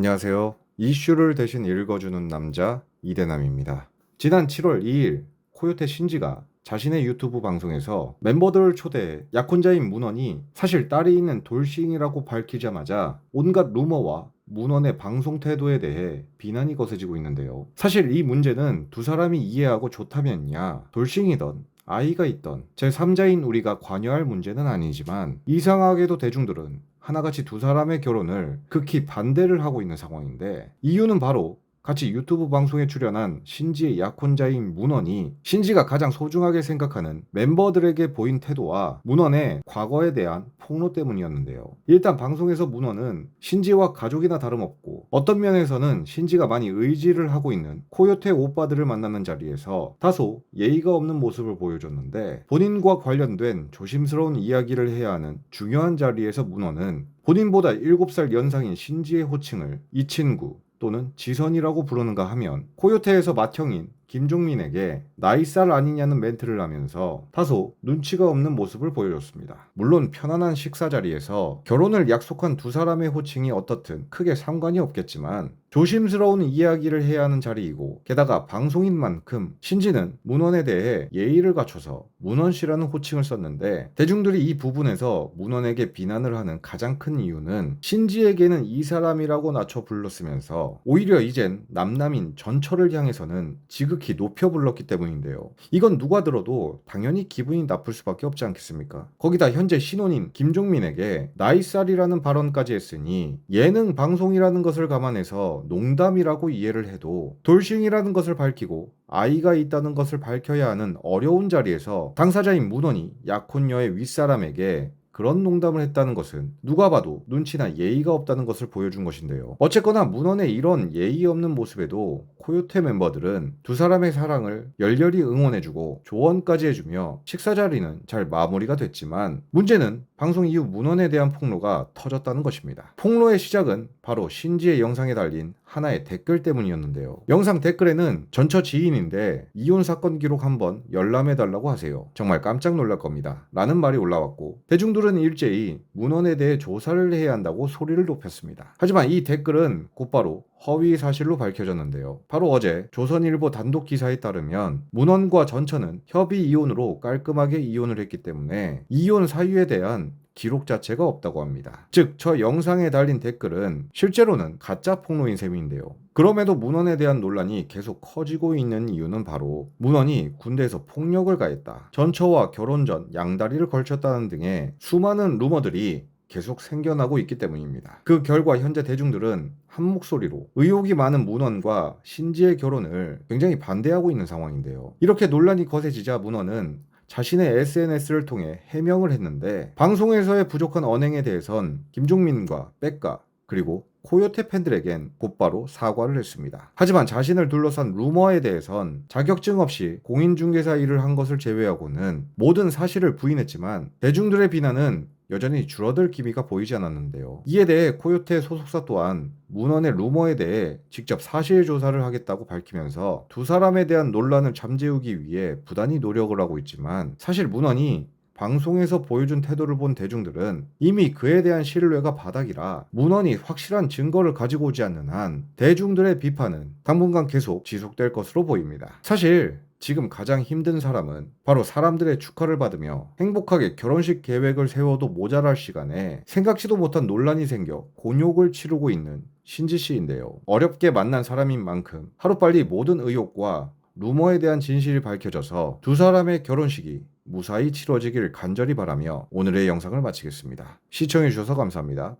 안녕하세요. 이슈를 대신 읽어주는 남자 이대남입니다. 지난 7월 2일 코요테 신지가 자신의 유튜브 방송에서 멤버들을 초대해 약혼자인 문원이 사실 딸이 있는 돌싱이라고 밝히자마자 온갖 루머와 문원의 방송 태도에 대해 비난이 거세지고 있는데요. 사실 이 문제는 두 사람이 이해하고 좋다면야 돌싱이던 아이가 있던 제3자인 우리가 관여할 문제는 아니지만 이상하게도 대중들은 하나같이 두 사람의 결혼을 극히 반대를 하고 있는 상황인데 이유는 바로 같이 유튜브 방송에 출연한 신지의 약혼자인 문원이 신지가 가장 소중하게 생각하는 멤버들에게 보인 태도와 문원의 과거에 대한 폭로 때문이었는데요. 일단 방송에서 문원은 신지와 가족이나 다름없고 어떤 면에서는 신지가 많이 의지를 하고 있는 코요테 오빠들을 만나는 자리에서 다소 예의가 없는 모습을 보여줬는데 본인과 관련된 조심스러운 이야기를 해야 하는 중요한 자리에서 문원은 본인보다 7살 연상인 신지의 호칭을 이 친구 또는 지선이라고 부르는가 하면 코요테에서 맏형인 김종민에게 나이살 아니냐는 멘트를 하면서 다소 눈치가 없는 모습을 보여줬습니다. 물론 편안한 식사 자리에서 결혼을 약속한 두 사람의 호칭이 어떻든 크게 상관이 없겠지만 조심스러운 이야기를 해야 하는 자리이고 게다가 방송인 만큼 신지는 문원에 대해 예의를 갖춰서 문원 씨라는 호칭을 썼는데 대중들이 이 부분에서 문원에게 비난을 하는 가장 큰 이유는 신지에게는 이 사람이라고 낮춰 불렀으면서 오히려 이젠 남남인 전철을 향해서는 지극히 높여 불렀기 때문인데요. 이건 누가 들어도 당연히 기분이 나쁠 수밖에 없지 않겠습니까? 거기다 현재 신혼인 김종민에게 나이살이라는 발언까지 했으니 예능 방송이라는 것을 감안해서 농담이라고 이해를 해도 돌싱이라는 것을 밝히고 아이가 있다는 것을 밝혀야 하는 어려운 자리에서 당사자인 문원이 약혼녀의 윗사람에게 그런 농담을 했다는 것은 누가 봐도 눈치나 예의가 없다는 것을 보여준 것인데요. 어쨌거나 문원의 이런 예의 없는 모습에도 코요테 멤버들은 두 사람의 사랑을 열렬히 응원해주고 조언까지 해주며 식사 자리는 잘 마무리가 됐지만 문제는 방송 이후 문원에 대한 폭로가 터졌다는 것입니다. 폭로의 시작은 바로 신지의 영상에 달린 하나의 댓글 때문이었는데요. 영상 댓글에는 전처 지인인데 이혼 사건 기록 한번 열람해달라고 하세요. 정말 깜짝 놀랄 겁니다. 라는 말이 올라왔고 대중들은 일제히 문원에 대해 조사를 해야 한다고 소리를 높였습니다. 하지만 이 댓글은 곧바로 허위 사실로 밝혀졌는데요. 바로 어제 조선일보 단독 기사에 따르면 문원과 전처는 협의 이혼으로 깔끔하게 이혼을 했기 때문에 이혼 사유에 대한 기록 자체가 없다고 합니다. 즉, 저 영상에 달린 댓글은 실제로는 가짜 폭로인 셈인데요. 그럼에도 문원에 대한 논란이 계속 커지고 있는 이유는 바로 문원이 군대에서 폭력을 가했다. 전처와 결혼 전 양다리를 걸쳤다는 등의 수많은 루머들이 계속 생겨나고 있기 때문입니다. 그 결과 현재 대중들은 한 목소리로 의혹이 많은 문원과 신지의 결혼을 굉장히 반대하고 있는 상황인데요. 이렇게 논란이 거세지자 문원은 자신의 SNS를 통해 해명을 했는데 방송에서의 부족한 언행에 대해선 김종민과 백가 그리고 코요테 팬들에겐 곧바로 사과를 했습니다. 하지만 자신을 둘러싼 루머에 대해선 자격증 없이 공인중개사 일을 한 것을 제외하고는 모든 사실을 부인했지만 대중들의 비난은 여전히 줄어들 기미가 보이지 않았는데요. 이에 대해 코요테 소속사 또한 문헌의 루머에 대해 직접 사실 조사를 하겠다고 밝히면서 두 사람에 대한 논란을 잠재우기 위해 부단히 노력을 하고 있지만 사실 문헌이 방송에서 보여준 태도를 본 대중들은 이미 그에 대한 신뢰가 바닥이라 문헌이 확실한 증거를 가지고 오지 않는 한 대중들의 비판은 당분간 계속 지속될 것으로 보입니다. 사실 지금 가장 힘든 사람은 바로 사람들의 축하를 받으며 행복하게 결혼식 계획을 세워도 모자랄 시간에 생각지도 못한 논란이 생겨 곤욕을 치르고 있는 신지 씨인데요. 어렵게 만난 사람인 만큼 하루빨리 모든 의혹과 루머에 대한 진실이 밝혀져서 두 사람의 결혼식이 무사히 치러지길 간절히 바라며 오늘의 영상을 마치겠습니다. 시청해주셔서 감사합니다.